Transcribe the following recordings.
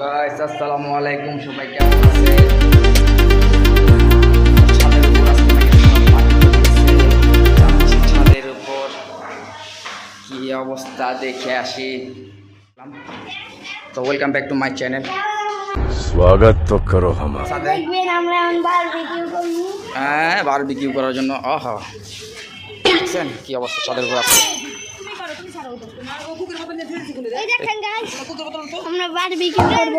Guys আসসালামু আলাইকুম সবাই কেমন আছেন? অবস্থা দেখে আসি। তো welcome back to my channel স্বাগত করো আমার হ্যাঁ বারবিকিউ করার জন্য আহা। দেখছেন কি অবস্থা ছাদের উপর আছে এই দেখেন গাইস আমরা বারবিকিউ করব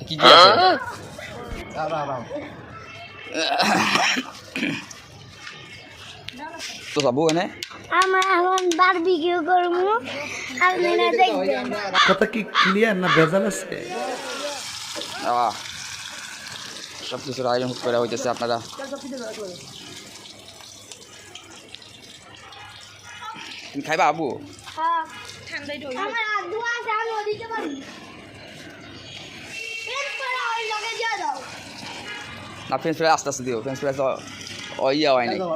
কি কি আছে তো যাব এনে আমরা এখন বারবিকিউ করব আপনারা দেখবেন কথা কি ক্লিয়ার না ভেজাল আছে আহ, সব কিছুর আয়োজন করে হইতেছে আপনারা তুমি খাইবা আবু হ্যাঁ আমার আদু আছে আমি ওদিকে পারি এরপরে ওই দিয়ে দাও না ফ্রেঞ্চ ফ্রাই আস্তে আস্তে দিও ফ্রেঞ্চ ফ্রাই তো ইয়া হয় একটা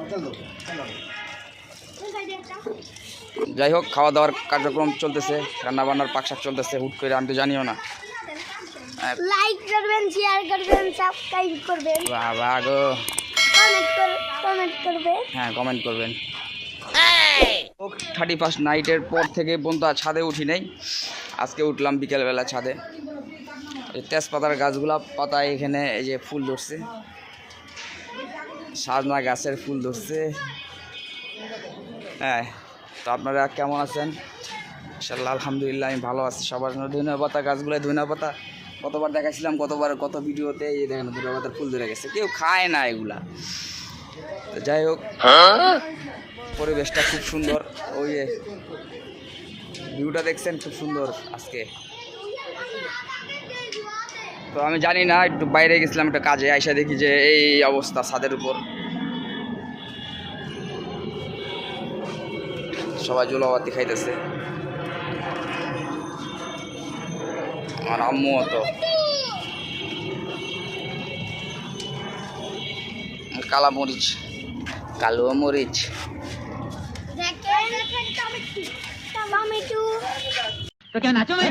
যাই হোক খাওয়া দাওয়ার কার্যক্রম চলতেছে রান্না বান্নার পাকশাক চলতেছে হুট করে আমি তো জানিও না। হ্যাঁ, লাইক করবেন শেয়ার করবেন সাবস্ক্রাইব করবেন। বাবা গো। কমেন্ট করবেন। হ্যাঁ কমেন্ট করবেন। থার্টি ফার্স্ট নাইটের পর থেকে আর ছাদে উঠি নাই। আজকে উঠলাম বিকেলবেলা ছাদে। তেজপাতার গাছগুলা পাতায় এখানে এই যে ফুল ধরছে। সাজনা গাছের ফুল ধরছে। হ্যাঁ তো আপনারা কেমন আছেন? ইনশাল্লাহ আলহামদুলিল্লাহ, আমি ভালো আছি। সবার জন্য ধনিয়া পাতা গাছগুলো ধনিয়া পাতা। কতবার দেখাইছিলাম, কতবার কত ভিডিওতে, এই দেখেন, ধনিয়া পাতার ফুল ধরে গেছে। কেউ খায় না এগুলা। তো যাই হোক। পরিবেশটা খুব সুন্দর। ওই যে ভিউটা দেখছেন, খুব সুন্দর আজকে। তো আমি জানি না, একটু বাইরে গেছিলাম একটা কাজে, আইসা দেখি যে এই অবস্থা ছাদের উপর। সবাই জোলাবাতি খাইতেছে। আমার আম্মু তো। কালা মরিচ। কালো মরিচ। টমেটো। তো কেন নাচো মে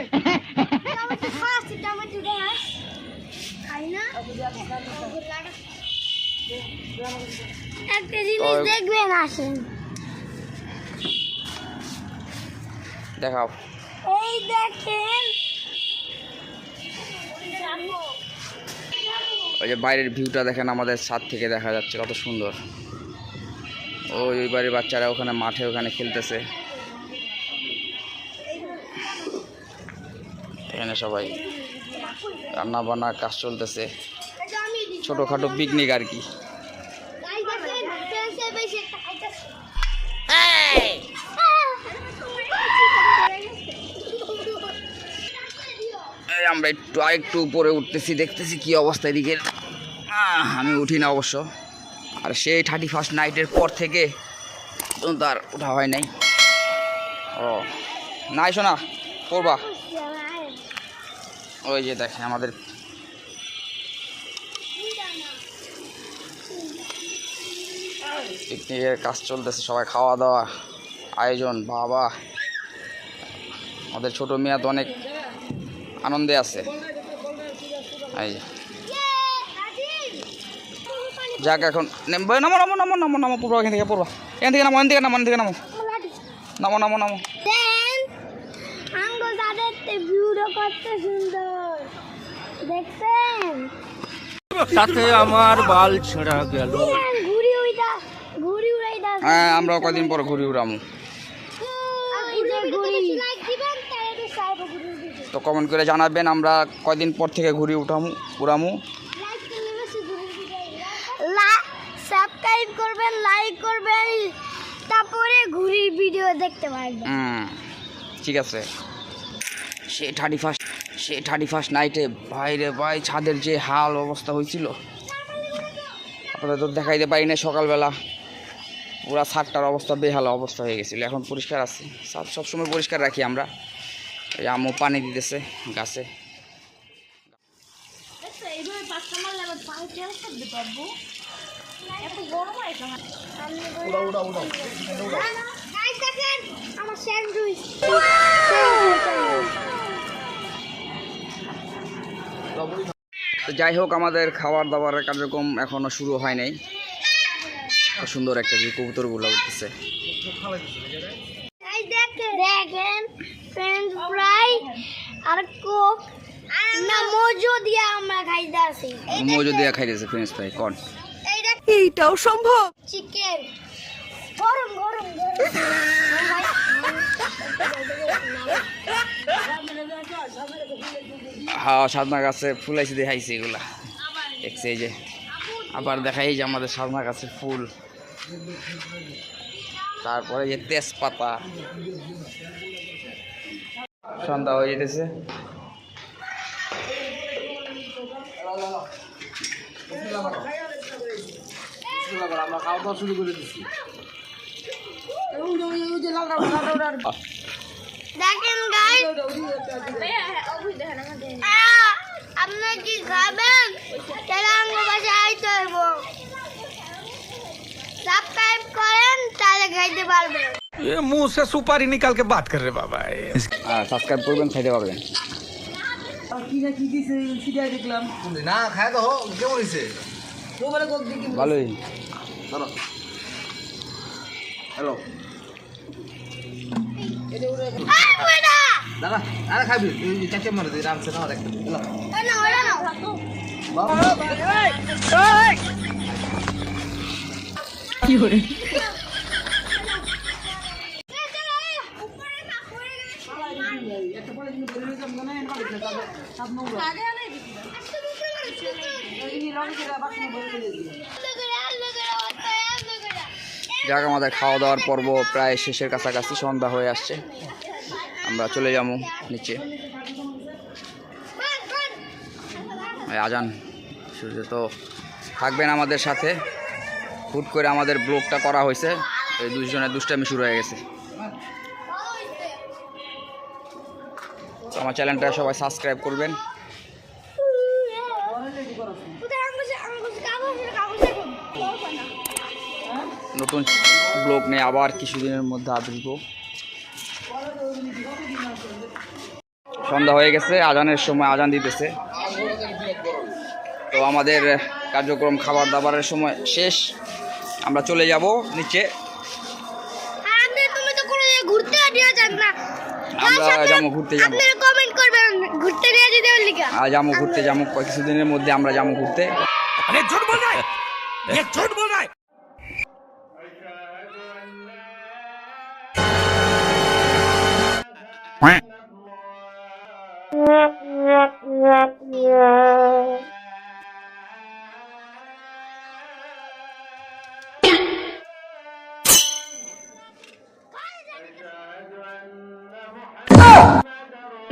ওই যে বাইরের ভিউটা দেখেন আমাদের ছাদ থেকে দেখা যাচ্ছে কত সুন্দর। ওই ওই বাড়ির বাচ্চারা ওখানে মাঠে ওখানে খেলতেছে। এখানে সবাই রান্না বান্নার কাজ চলতেছে। ছোটোখাটো পিকনিক আর কি। আমরা একটু আরেকটু উপরে উঠতেছি, দেখতেছি কি অবস্থা এদিকে। আমি উঠি না অবশ্য। আর সেই থার্টি ফার্স্ট নাইটের পর থেকে আর ওঠা হয় নাই। ও, নাই শোনা করবা ওই যে দেখে আমাদের পিকনিকের কাজ চলতেছে, সবাই খাওয়া দাওয়া আয়োজন, বাবা। আমাদের ছোট মেয়া তো অনেক আনন্দে আছে। এই। যাক এখন নেমবে নামো নামো নামো নামো নামো পড়ব এখান থেকে পড়ব এখান থেকে নামো এখান থেকে নামো এখান থেকে নামো। নামো নামো নামো। দেন আঙ্গো তাদের ভিউটা সুন্দর। দেখছেন? সাথে আমার বাল ছেঁড়া গেল। ঘুড়ি হ্যাঁ আমরাও কদিন পর ঘুরি উড়ামু। এই যে ঘুড়ি লাইক দিবেন? তাহলে সাইব ঘুড়ি দিবেন তো কমেন্ট করে জানাবেন আমরা কয়দিন পর থেকে ঘুরি উঠামু উড়ামু। সাবস্ক্রাইব করবেন লাইক করবেন তারপরে ঘুড়ির ভিডিও দেখতে পারবেন। ঠিক আছে। সে থার্টি ফার্স্ট সে থার্টি ফার্স্ট নাইটে বাইরে ভাই ছাদের যে হাল অবস্থা হয়েছিল আপনাদের তো দেখাইতে পারি না সকালবেলা। পুরা ছাদটার অবস্থা বেহাল অবস্থা হয়ে গেছিল এখন পরিষ্কার আছে। ছাদ সবসময় পরিষ্কার রাখি আমরা। এই আম্মু পানি দিতেছে গাছে। এইভাবে পাঁচটা মারলে আমার স্যান্ডউইচ। তো যাই হোক আমাদের খাবার দাবারের কার্যক্রম এখনও শুরু হয় নাই। সুন্দর একটা যে কবুতরগুলো উঠতেছে। এই দেখেন দেখেন ফ্রেঞ্চ ফ্রাই আর কোক না মজো দিয়ে আমরা খাইতে আসি। মজু দিয়ে খাইতেছে ফ্রেঞ্চ ফ্রাই কন? এইটাও সম্ভব। চিকেন গরম গরম হ্যাঁ সাদনা গাছে ফুল ফুলাইছে দেখাইছে এগুলা। দেখছে এই যে আবার দেখাই এই যে আমাদের সাদনা গাছে ফুল। তারপরে যে তেজপাতা। সন্ধ্যা হয়ে যেতেছে। দেখেন গাইস আপনার কি খাবেন তাহলে আমার বাসায় আইতে হইব সাবস্ক্রাইব করেন তাহলে খাইতে পারবেন ये मुंह से सुपारी निकाल के बात कर रहे बाबा আর সাবস্ক্রাইব করবেন খাইতে পারবেন না খায় তো হোক কেমন হয়েছে ভালোই হ্যালো আরে বেটা দাদা আরে খাবি তুই চাচা মারে তুই রামছে না দেখ ওই না ওরা না যাক, আমাদের খাওয়া দাওয়ার পর্ব প্রায় শেষের কাছাকাছি, সন্ধ্যা হয়ে আসছে। আমরা চলে যাব নিচে। আজান, সূর্য তো থাকবেন আমাদের সাথে। হুট করে আমাদের ব্লগটা করা হয়েছে। এই দুজনের দুষ্টামি শুরু হয়ে গেছে। আমার চ্যানেলটা সবাই সাবস্ক্রাইব করবেন। নতুন ব্লগ নিয়ে আবার কিছুদিনের মধ্যে আসব। সন্ধ্যা হয়ে গেছে আজানের সময় আজান দিতেছে। তো আমাদের কার্যক্রম খাবার দাবারের সময় শেষ। আমরা চলে যাব নিচে। তুমি তো ঘুরতে নিয়ে যান না। আমরা যাব ঘুরতে যাব। আপনারা ঘুরতে যাব ঘুরতে যাব। কিছুদিনের মধ্যে আমরা যাব ঘুরতে।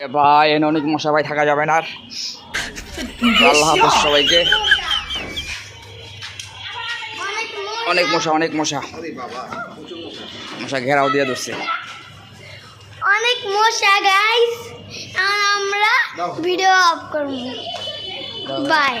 ভাই এনে অনেক মশা ভাই থাকা যাবে না আর। আল্লাহ হাফেজ সবাইকে। অনেক অনেক মশা অনেক মশা। মশা ঘেরাও দিয়ে ধরছে। অনেক মশা গাইস আমরা ভিডিও অফ করব। বাই